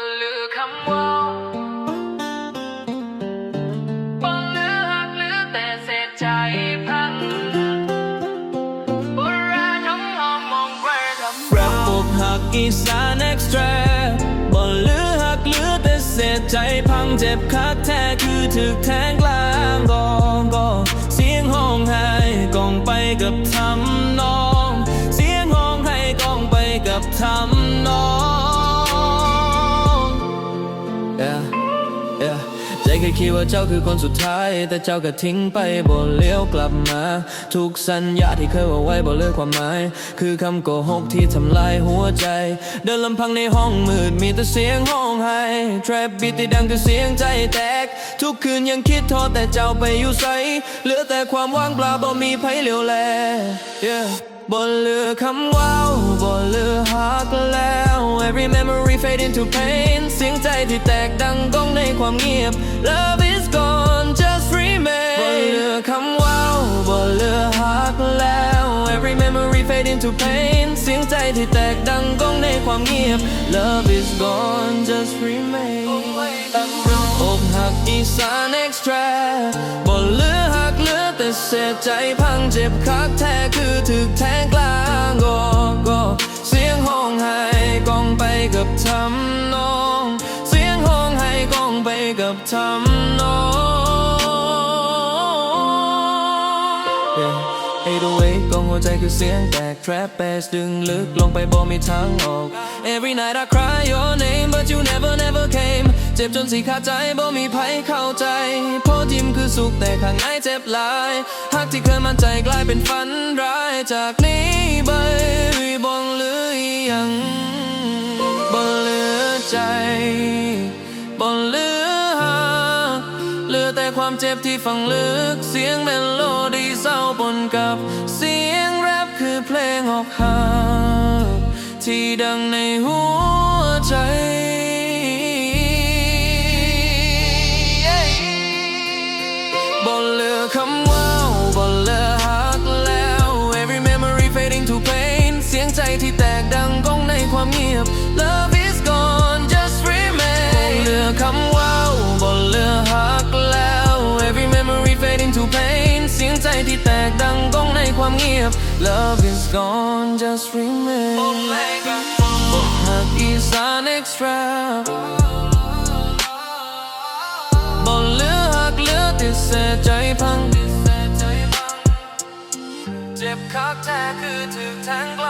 นลือคำว่าบนลือหักลือแต่เศษใจพังโบราณน้องหอมมองแวร์ทำแรปอกหักอีสานเอ็กซ์ตร้าบ่ลือหักหลือแต่เศษใจพังเจ็บคักแท้คือถึกแทงกลางกองก็เสียงห้องไห้กองไปกับทำ เคยคิดว่าเจ้าคือคนสุดท้าย แต่เจ้าก็ทิ้งไปบ่เลี้ยวกลับมา ทุกสัญญาที่เคยว่าไว้บ่เลิกความหมาย คือคำโกหกที่ทำลายหัวใจ เดินลำพังในห้องมืดมีแต่เสียงห้องไห้ Trap beat ที่ดังคือเสียงใจแตก ทุกคืนยังคิดโทษแต่เจ้าไปอยู่ไสเหลือแต่ความว่างเปล่าบ่มีไผเหลียวแล yeah บ่เหลือคำว้าวบ่เหลือหักแล้ว Every memory fade into pain เสียงใจที่แตกดังก้องในความเงียบ Love is gone just remain บ่เหลือคำว้าวบ่เหลือหักแล้ว Every memory fade into pain เสียงใจที่แตกดังก้องในความเงียบ Love is gone just remain อกหักอีสานเอ็กซ์ตร้าบ่เหลือหักเหลือแต่เศษใจพังเจ็บคักแท้คือถึกแทงกลางก็ก็เสียงห้องห้กองไป กับทำนอง เสียงห้องไห้กองไปกับทำนอง Yeah 808กองหัวใจคือเสียงแตก Trap bass ดึงลึกลงไปบ่มีทางออก Every night I cry your name but you never never came เจ็บจนสิขาดใจบ่มีไผเข้าใจพราะทิมคือสุขแต่ข้างในเจ็บหลายหักที่เคยมั่นใจกลายเป็นฝันร้ายจากนี้ไปบ่เหลือ แต่ความเจ็บที่ฝังลึก เสียงเมโลดี้เศร้าปนกับ เสียงแรปคือเพลงออกหักที่ดังในหัวใจบ่เหลือคำว่า กดังก้องในความเงียบ Love is gone just remain บ่หักอีสาน extra บ่เหลือหักเหลือแต่เสียใจพัง เจ็บคักแท้คือถึกแทงกล